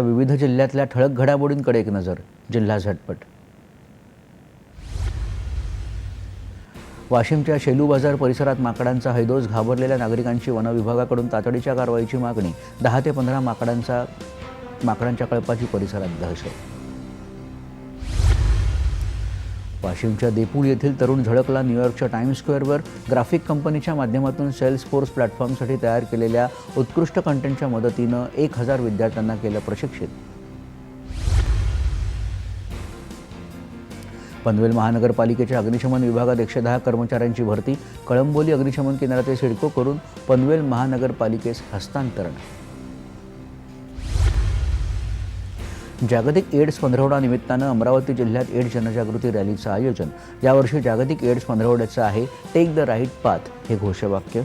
विविध जिल्ह्यातल्या ठळक घडामोडींकडे एक नजर जिल्हा झटपट. वाशिमच्या शेलू बाजार परिसरात माकडांचा हैदोस घाबरलेल्या नागरिकांची वनविभागाकडून तातडीच्या कारवाईची मागणी दहा ते पंधरा माकडांचा माकडांच्या कळपाची परिसरात दहशत. वाशिमच्या देपूळ येथील तरुण झळकला न्यूयॉर्कच्या टाइम्स स्क्वेअरवर. ग्राफिक कंपनीच्या माध्यमातून सेल्स फोर्स प्लॅटफॉर्मसाठी तयार केलेल्या उत्कृष्ट कंटेंटच्या मदतीनं एक हजार विद्यार्थ्यांना केलं प्रशिक्षित. पनवेल महानगरपालिकेच्या अग्निशमन विभागात एकशे दहा कर्मचाऱ्यांची भरती. कळंबोली अग्निशमन केंद्राचे सिडको करून पनवेल महानगरपालिकेस हस्तांतरण. जागतिक एड्स पंधरवडा निमित्तानं अमरावती जिल्ह्यात एड्स जनजागृती रॅलीचं आयोजन. यावर्षी जागतिक एड्स पंधरवड्याचं आहे टेक द राईट पाथ हे घोषवाक्य.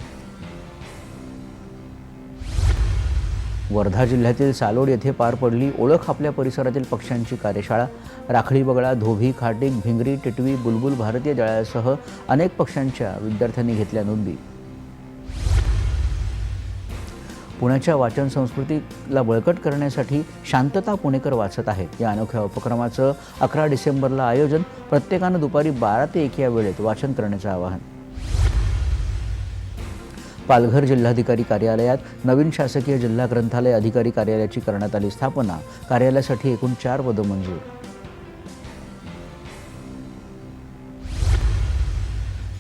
वर्धा जिल्ह्यातील सालोड येथे पार पडली ओळख आपल्या परिसरातील पक्ष्यांची कार्यशाळा. राखडी बगळा धोबी खाटीक भिंगरी टिटवी बुलबुल भारतीय जळायासह अनेक पक्ष्यांच्या विद्यार्थ्यांनी घेतल्या नोंदी. पुण्याच्या वाचन संस्कृतीला बळकट करण्यासाठी शांतता पुणेकर वाचत आहेत. या अनोख्या उपक्रमाचं अकरा डिसेंबरला आयोजन प्रत्येकानं दुपारी बारा ते एक या वेळेत वाचन करण्याचं आवाहन. पालघर जिल्हाधिकारी कार्यालयात नवीन शासकीय जिल्हा ग्रंथालय अधिकारी कार्यालयाची करण्यात आली स्थापना. कार्यालयासाठी एकूण चार पदं मंजूर.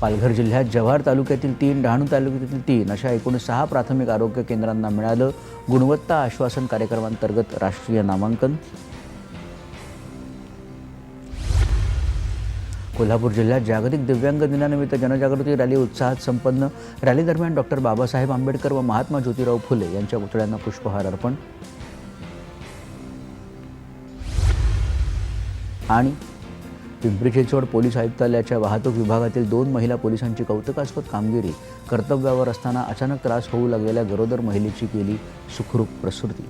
पालघर जिल्ह्यात जव्हार तालुक्यातील तीन डहाणू तालुक्यातील तीन अशा एकूण सहा प्राथमिक आरोग्य केंद्रांना मिळालं. गुणवत्ता आश्वासन कार्यक्रमांतर्गत राष्ट्रीय नामांकन. कोल्हापूर जिल्ह्यात जागतिक दिव्यांग दिनानिमित्त जनजागृती रॅली उत्साहात संपन्न. रॅली दरम्यान डॉक्टर बाबासाहेब आंबेडकर व महात्मा ज्योतिराव फुले यांच्या पुतळ्यांना पुष्पहार अर्पण. आणि पिंपरी चिंचवड पोलीस आयुक्तालयाच्या वाहतूक विभागातील दोन महिला पोलिसांची कौतुकास्पद कामगिरी कर्तव्यावर असताना अचानक त्रास होऊ लागलेल्या गरोदर महिलेची केली सुखरूप प्रसृती.